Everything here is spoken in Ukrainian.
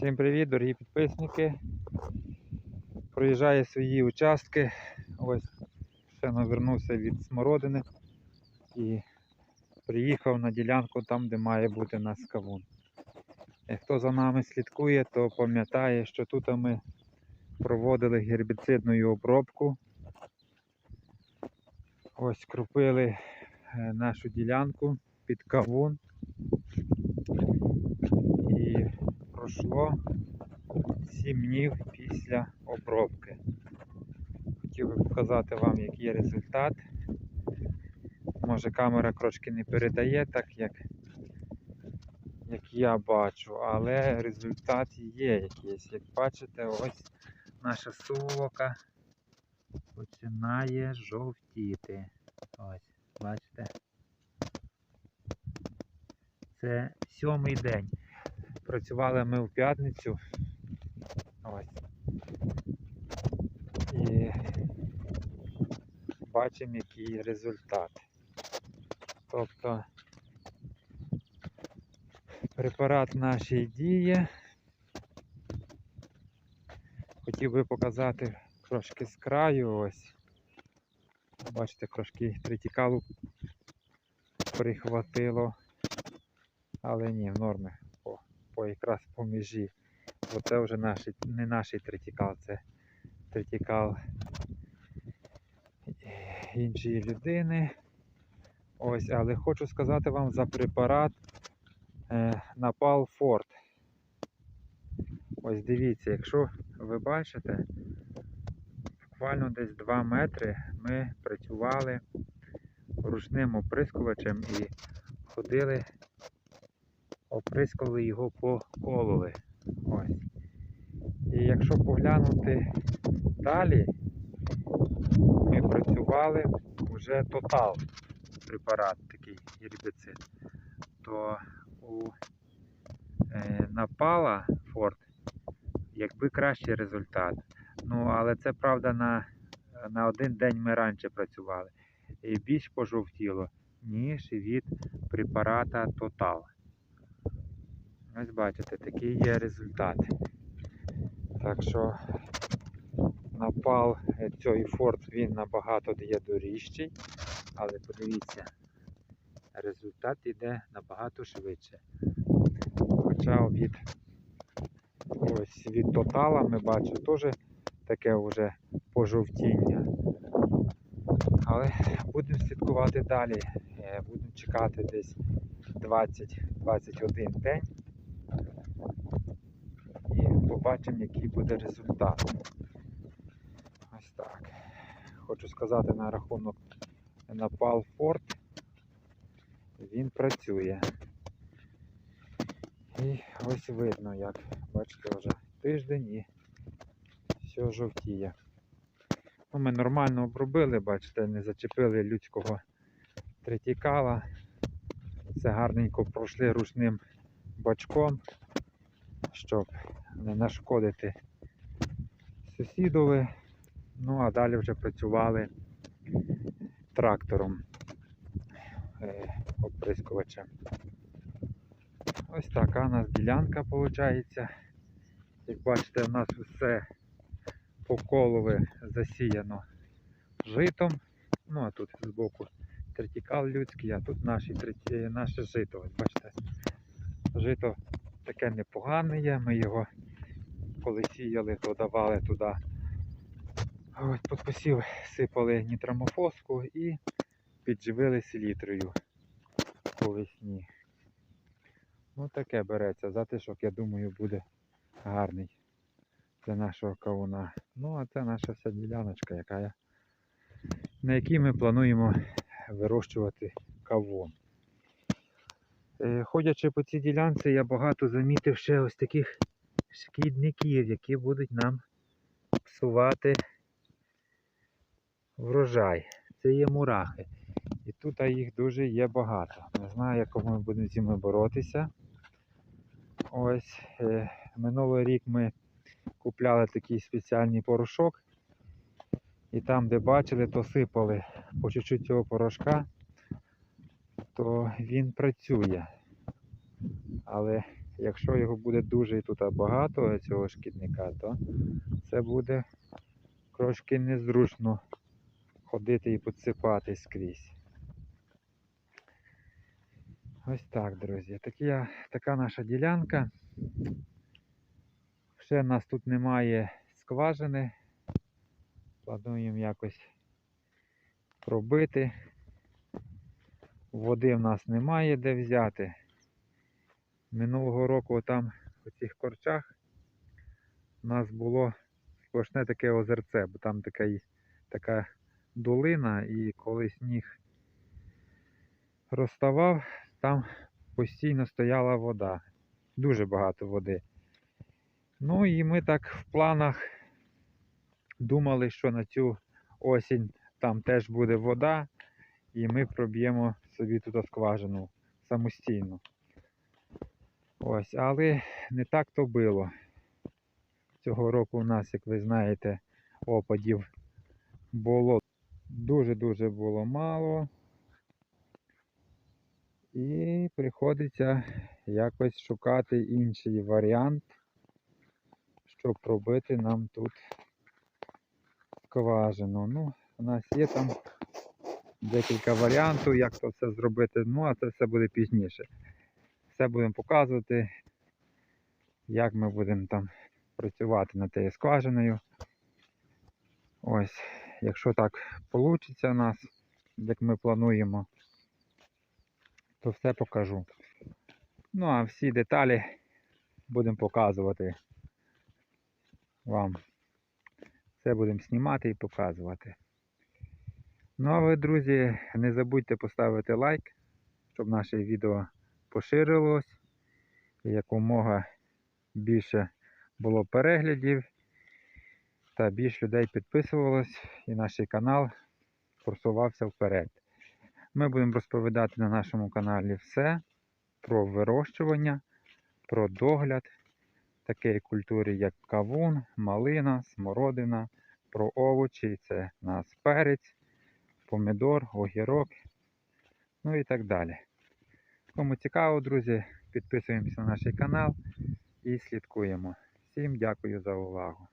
Всім привіт, дорогі підписники. Проїжджаю свої участки. Ось ще навернувся від смородини і приїхав на ділянку там, де має бути нас кавун. І Хто за нами слідкує, то пам'ятає, що тут ми проводили гербіцидну обробку. Ось кропили е, нашу ділянку під кавун. І пройшло 7 днів після обробки. Хотів би показати вам, який є результат. Може камера трошки не передає так, як, як я бачу, але результат є якийсь. Як бачите, ось наша сувока починає жовтіти. Ось, бачите? Це сьомий день. Працювали ми в п'ятницю. Ось. І бачимо, який результат. Тобто препарат нашій діє. Хотів би показати трошки з краю ось. Бачите, трошки тритікалу прихватило. Але ні, в норми по якраз по межі. Бо це вже наш, не наш тритікал, це тритікал іншої людини. Ось, але хочу сказати вам за препарат е, Напал Форт. Ось дивіться, якщо ви бачите, буквально десь 2 метри ми працювали ручним оприскувачем і ходили оприскали його по. Ось. І якщо поглянути далі, ми працювали вже тотал препарат такий гербіцид, то у е, напала Форд якби кращий результат. Ну, але це правда на, на один день ми раніше працювали. І більш пожовтіло, ніж від препарата Total. Ось бачите, такий є результат. Так що напал е, цей форт він набагато дає доріжчий, але подивіться, результат йде набагато швидше. Хоча від ось від тотала ми бачимо теж таке вже пожовтіння. Але будемо слідкувати далі. Е, Будемо чекати десь 20-21 день побачимо, який буде результат. Ось так. Хочу сказати на рахунок Напал Форт. Він працює. І ось видно, як бачите, вже тиждень і все жовтіє. Ну, ми нормально обробили, бачите, не зачепили людського третікала. Це гарненько пройшли ручним бачком, щоб не нашкодити сусідові. Ну а далі вже працювали трактором е, оприскувачем. Ось така у нас ділянка виходить. Як бачите, у нас все по колове засіяно житом. Ну а тут збоку третікал людський, а тут наші, наше жито. Ось бачите, жито таке непогане є. Ми його коли сіяли, то давали туди. Ось під посів сипали нітрамофоску і підживили селітрою по весні. Ну таке береться. Затишок, я думаю, буде гарний для нашого кавуна. Ну а це наша вся діляночка, яка є, на якій ми плануємо вирощувати кавун. Е, Ходячи по цій ділянці, я багато замітив ще ось таких шкідників, які будуть нам псувати врожай. Це є мурахи. І тут їх дуже є багато. Не знаю, як ми будемо з ними боротися. Ось е, минулий рік ми купляли такий спеціальний порошок. І там, де бачили, то сипали по чуть-чуть цього порошка, то він працює. Але якщо його буде дуже тут багато цього шкідника, то це буде трошки незручно ходити і підсипати скрізь. Ось так, друзі. Такі, така наша ділянка. Ще в нас тут немає скважини. Плануємо якось пробити. Води в нас немає де взяти. Минулого року там у цих корчах у нас було сплошне таке озерце, бо там така, така долина, і коли сніг розставав, там постійно стояла вода. Дуже багато води. Ну і ми так в планах думали, що на цю осінь там теж буде вода, і ми проб'ємо собі тут скважину самостійно. Ось, але не так то було. Цього року у нас, як ви знаєте, опадів було дуже-дуже було мало. І приходиться якось шукати інший варіант, щоб пробити нам тут скважину. Ну, у нас є там декілька варіантів, як то все зробити. Ну, а це все буде пізніше. Все будемо показувати, як ми будемо там працювати над тією скважиною. Ось, якщо так вийде у нас, як ми плануємо, то все покажу. Ну а всі деталі будемо показувати вам. Все будемо знімати і показувати. Ну а ви, друзі, не забудьте поставити лайк, щоб наше відео поширилось якомога більше було переглядів та більше людей підписувалось і наш канал просувався вперед. Ми будемо розповідати на нашому каналі все про вирощування, про догляд такої культури, як кавун, малина, смородина, про овочі, це у нас перець, помідор, огірок, ну і так далі. Кому цікаво, друзі, підписуємося на наш канал і слідкуємо. Всім дякую за увагу.